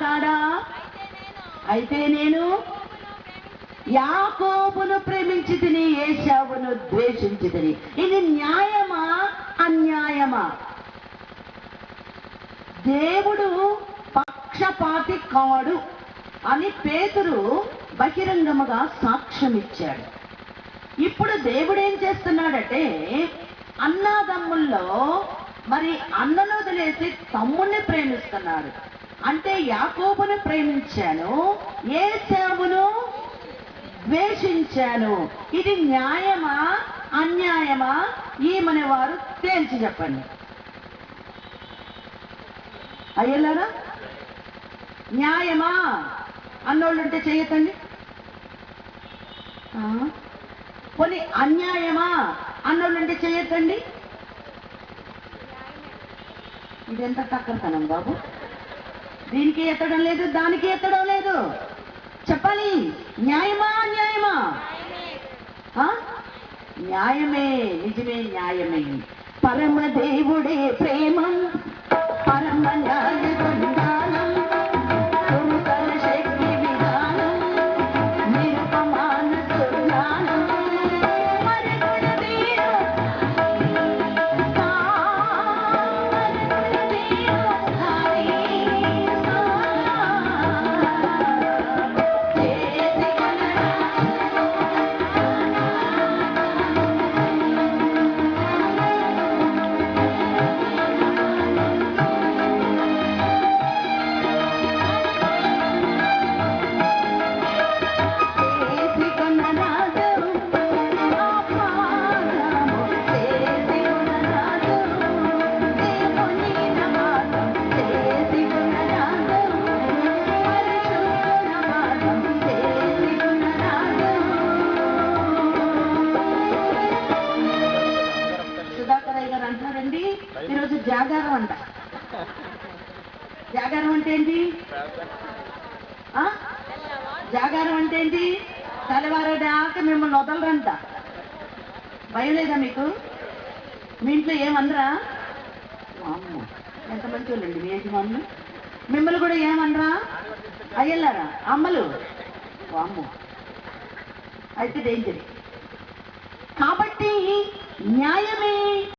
కాడా అయితే నేను యాకోబును ప్రేమించి తిని ఏషావును ద్వేషించి తిని ఇది న్యాయమా? అన్యాయమా? దేవుడు పక్షపాతి కాడు అని పేతురు బహిరంగముగా సాక్ష్యం ఇచ్చాడు ఇప్పుడు దేవుడు ఏం చేస్తున్నాడంటే అన్నాదమ్ముల్లో మరి అన్నను వదిలేసి తమ్ముణ్ణి ప్రేమిస్తున్నాడు. అంటే యాకోబును ప్రేమించాను ఏ సేవను ద్వేషించాను. ఇది న్యాయమా అన్యాయమా? ఏమనే వారు తేల్చి చెప్పండి. అయ్యలారా? న్యాయమా? అన్నోళ్ళు ఉంటే చేయకండి కొన్ని అన్యాయమా? అన్నోళ్ళు ఉంటే చేయకండి. ఇదెంత తక్కువతనం బాబు? దీనికి ఎత్తడం లేదు దానికి ఎత్తడం లేదు. చెప్పాలి. న్యాయమా అన్యాయమా? ఆ? న్యాయమే నిజమే న్యాయమే. పరమ దేవుడే గారు ఈరోజు జాగారం అంట. జాగారం అంటే ఏంటి? ఆ? జాగారం అంటే ఏంటి? తెల్లవారేదాకా మిమ్మల్ని వదలరంట. భయం లేదా మీకు? మీ ఇంట్లో ఏమనరా అమ్మ ఎంత మంచి వాళ్ళండి మీ యజమానులు. మిమ్మల్ని కూడా ఏమనరా అయ్యల్లారా అమ్మలు. అమ్మ అయితే డేంజర్ కాబట్టి న్యాయమే